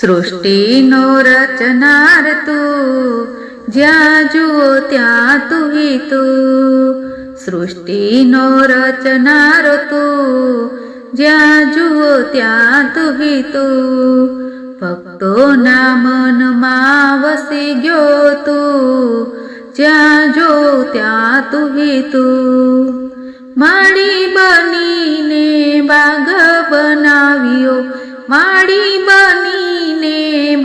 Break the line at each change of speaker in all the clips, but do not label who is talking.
સૃષ્ટિનો રચનાર તું જ્યાં જુઓ ત્યાં તું તું સૃષ્ટિનો રચનાર તું જ્યાં જુઓ ત્યાં તું તું ભક્તોના મનમાં વસી ગયો તું જ્યાં જો ત્યાં તું તું માળી બનીને બાગ બનાવ્યો, માળી બનીને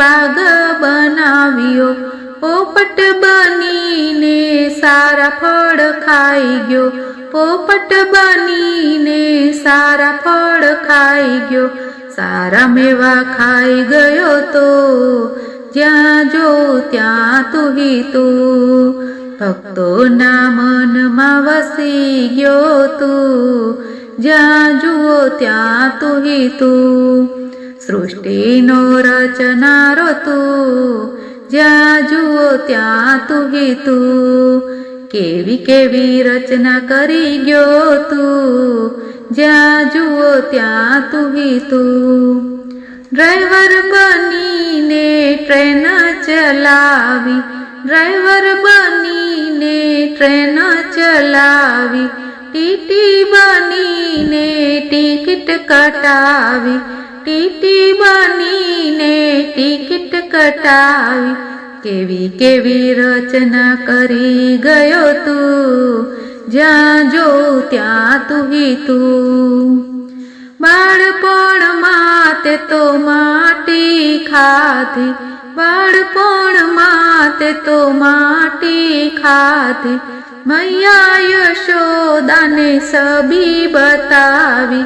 બાગ બનાવ્યો. પોપટ બનીને સારા ફળ ખાઈ ગયો. પોપટ બનીને સારા ફળ ખાઈ ગયો. સારા મેવા ખાઈ ગયો તો જ્યાં જો ત્યાં તું હિ તું. ભક્તોના મનમાં વસી ગયો તું. જ્યાં જુઓ ત્યાં તું હિ તું. સૃષ્ટિનો રચનારો તું જ્યાં જુઓ ત્યાં તું હિ તું કેવી કેવી રચના કરી ગયો તું જ્યાં જુઓ ત્યાં તું હિ તું ડ્રાઈવર બનીને ટ્રેન ચલાવી ડ્રાઈવર બનીને ટ્રેન ચલાવી ટીટી બનીને ટિકિટ કટાવી ટીટી બનીને ટિકિટ કટાવી, કેવી કેવી રચના કરી ગયો તું, જ્યાં જો ત્યાં તું હિ તું. બાળપણમાં તે તો માટી ખાધી, બાળપણમાં તે તો માટી ખાધી, મૈયા યશોદાને સબી બતાવી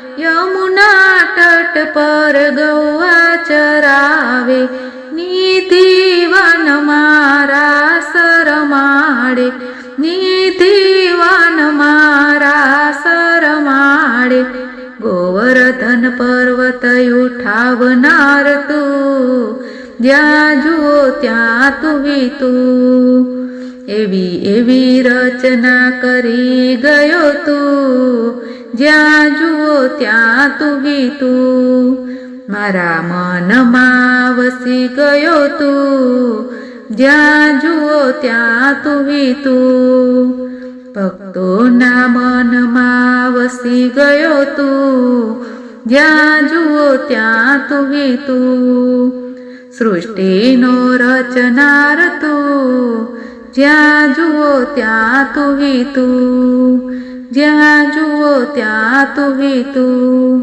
યમુના તટ પર ગૌવા ચરાવે નિધિવન મારા સરમાડે નિધિવન મારા સરમાડે ગોવર્ધન પર્વત ઉઠાવનાર તું, જ્યાં જુઓ ત્યાં તું હિ તું એવી એવી રચના કરી ગયો તું. જ્યાં જુઓ ત્યાં તું હિ તું મારા મનમાં વસી ગયો તું જ્યાં જુઓ ત્યાં તું હિ તું ભક્તોના મનમાં વસી ગયો તું જ્યાં જુઓ ત્યાં તું હિ તું સૃષ્ટિનો રચનાર તું જ્યાં જુઓ ત્યાં તું તું, જ્યાં જુઓ ત્યાં તું તું.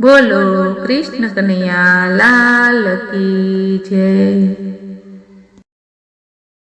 બોલો કૃષ્ણ કનૈયા, લાલ કી જય.